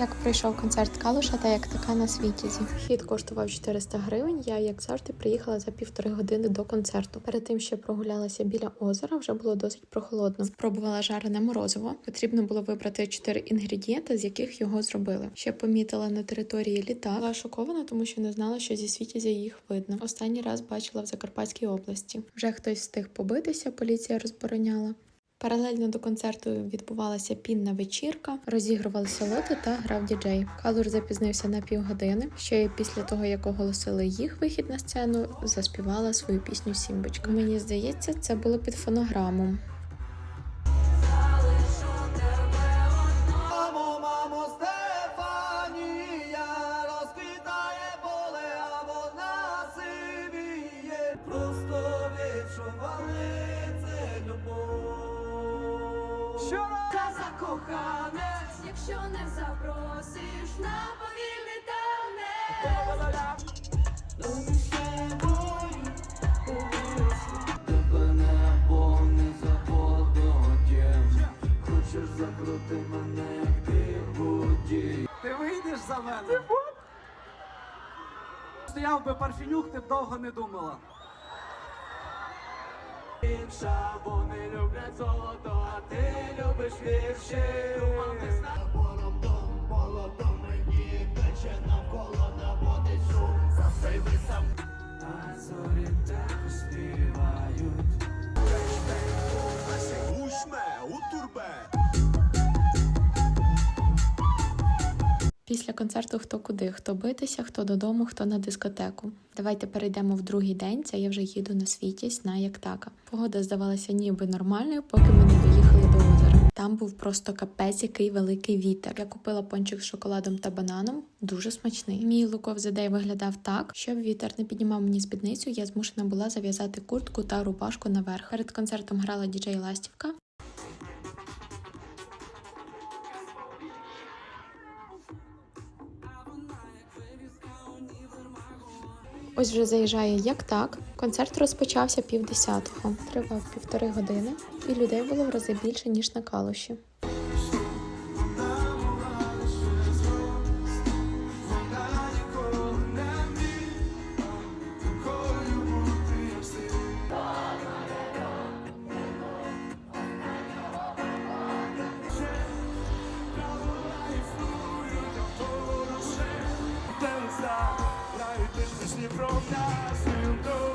Як пройшов концерт Калуша та як така на світязі. Вхід коштував 400 гривень. Я, як завжди, приїхала за півтори години до концерту. Перед тим, що прогулялася біля озера, вже було досить прохолодно. Спробувала жарене морозиво. Потрібно було вибрати чотири інгредієнти, з яких його зробили. Ще помітила на території літак. Була шокована, тому що не знала, що зі світязя їх видно. Останній раз бачила в Закарпатській області. Вже хтось встиг побитися, поліція розбороняла. Паралельно до концерту відбувалася пінна вечірка, розігрувалися лоти та грав діджей. Калур запізнився на півгодини. Ще й після того, як оголосили їх вихід на сцену, заспівала свою пісню Сімбочка. Мені здається, це було під фонограму. Що Та закоханець, якщо не запросиш на повільний танець. Тебе небо не заводотім. Хочеш закрути мене, як бігуді. Ти вийдеш за мене? Стояв би парфінюк, ти б довго не думала. Інша, вони люблять золото, а ти любиш вірші. Бородом, молодом мені тече навколо наводить шум. Засейли сам. А зорі так співають. Ушме у турбе. Після концерту хто куди, хто битися, хто додому, хто на дискотеку. Давайте перейдемо в другий день. Це я вже їду на світість на Яктака. Погода здавалася ніби нормальною, поки ми не доїхали до озера. Там був просто капець, який великий вітер. Я купила пончик з шоколадом та бананом. Дуже смачний. Мій луков за день виглядав так, щоб вітер не піднімав мені спідницю. Я змушена була зав'язати куртку та рубашку наверх. Перед концертом грала діджей Ластівка. Ось вже заїжджає як так. Концерт розпочався півдесятого, тривав півтори години, і людей було в рази більше ніж на калуші. Пісні про нас не вдома.